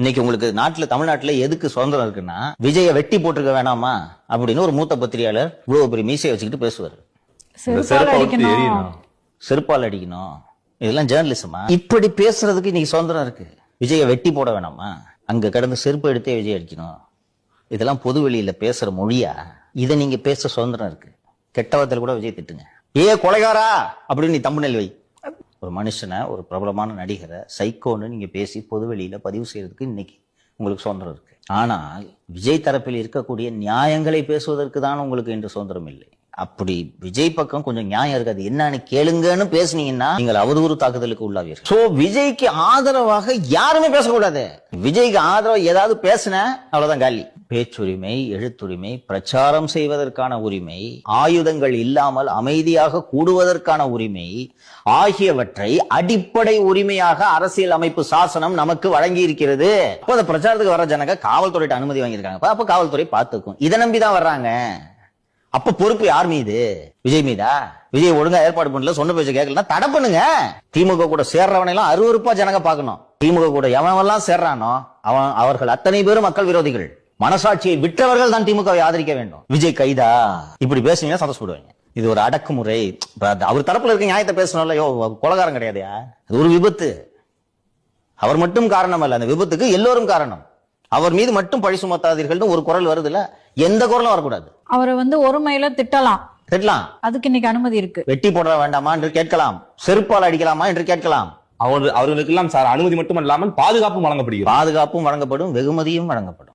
இன்னைக்கு உங்களுக்கு நாட்டுல தமிழ்நாட்டுல எதுக்கு சுதந்திரம் இருக்குன்னா விஜய வெட்டி போட்டிருக்க வேணாமா? அப்படின்னு ஒரு மூத்த பத்திரிகையாளர் இவ்வளவு பெரிய மீசையை வச்சுக்கிட்டு பேசுவார். செருப்பால் அடிக்கணும். இதெல்லாம் ஜேர்னலிசமா இப்படி பேசுறதுக்கு இன்னைக்கு சுதந்திரம் இருக்கு. விஜய வெட்டி போட வேணாமா? அங்க கிடந்து செருப்பு எடுத்தே விஜய் அடிக்கணும். இதெல்லாம் பொது வெளியில பேசுற மொழியா? இதை நீங்க பேச சுதந்திரம் இருக்கு. கெட்டவத்தில் கூட விஜய் திட்டுங்க. ஏ கொலைகாரா? அப்படின்னு நீ தம்புநெல் வை. ஒரு மனுஷனை ஒரு பிரபலமான நடிகரை சைக்கோன்னு நீங்கள் பேசி பொதுவெளியில் பதிவு செய்கிறதுக்கு இன்னைக்கு உங்களுக்கு சுதந்திரம் இருக்குது ஆனால் விஜய் தரப்பில் இருக்கக்கூடிய நியாயங்களை பேசுவதற்கு தான் உங்களுக்கு இன்று சுதந்திரம் இல்லை. அப்படி விஜய் பக்கம் கொஞ்சம் நியாயம் இருக்காது என்னன்னு கேளுங்கன்னு பேசுனீங்கன்னா நீங்கள் அவதூறு தாக்குதலுக்கு உள்ளாவீர்கள். சோ விஜய்க்கு ஆதரவாக யாருமே பேசக்கூடாது. விஜய்க்கு ஆதரவு ஏதாவது பேசுன அவ்வளவுதான் காலி. பேச்சுரிமை எழுத்துரிமை பிரச்சாரம் செய்வதற்கான உரிமை ஆயுதங்கள் இல்லாமல் அமைதியாக கூடுவதற்கான உரிமை ஆகியவற்றை அடிப்படை உரிமையாக அரசியல் அமைப்பு சாசனம் நமக்கு வழங்கி இருக்கிறது அப்போ அந்த பிரச்சாரத்துக்கு வர ஜனங்க காவல்துறையிட்ட அனுமதி வாங்கியிருக்காங்க. அப்ப காவல்துறை பார்த்துக்கும். இதை நம்பி தான் வர்றாங்க. அப்ப பொறுப்பு யார் மீது? விஜய் மீதா? விஜய் ஒழுங்கா ஏற்பாடு பண்ணல சொன்ன பேச்சு கேட்கலன்னா தடை பண்ணுங்க. திமுக கூட சேர்றவனை எல்லாம் அருவறுப்பா ஜனங்க பார்க்கணும். திமுக கூட எவனெல்லாம் சேர்றானோ அவன் அவர்கள் அத்தனை பேரும் மக்கள் விரோதிகள். மனசாட்சியை விற்றவர்கள் தான் திமுகவை ஆதரிக்க வேண்டும். விஜய் கைதா? இப்படி பேசுனீங்கன்னா சந்தோஷப்படுவாங்க இது ஒரு அடக்குமுறை. அவர் தரப்புல இருக்க நியாயத்தை பேசணும்ல யோ கொலகாரம் கிடையாதுயா அது ஒரு விபத்து. அவர் மட்டும் காரணம் அல்ல அந்த விபத்துக்கு எல்லோரும் காரணம். அவர் மீது மட்டும் பழி சுமத்தாதீர்கள்னு ஒரு குரல் வருதுல்ல எந்த குரலும் வரக்கூடாது. அவரை வந்து ஒருமையில திட்டலாம். திட்டலாம். அதுக்கு இன்னைக்கு அனுமதி இருக்கு. வெட்டி போட வேண்டாமா என்று கேட்கலாம். செருப்பால் அடிக்கலாமா என்று கேட்கலாம். அவர் அவர்களுக்கெல்லாம் சார் அனுமதி மட்டும் இல்லாமல் பாதுகாப்பும் வழங்கப்படுகிறது. பாதுகாப்பும் வழங்கப்படும் வெகுமதியும் வழங்கப்படும்.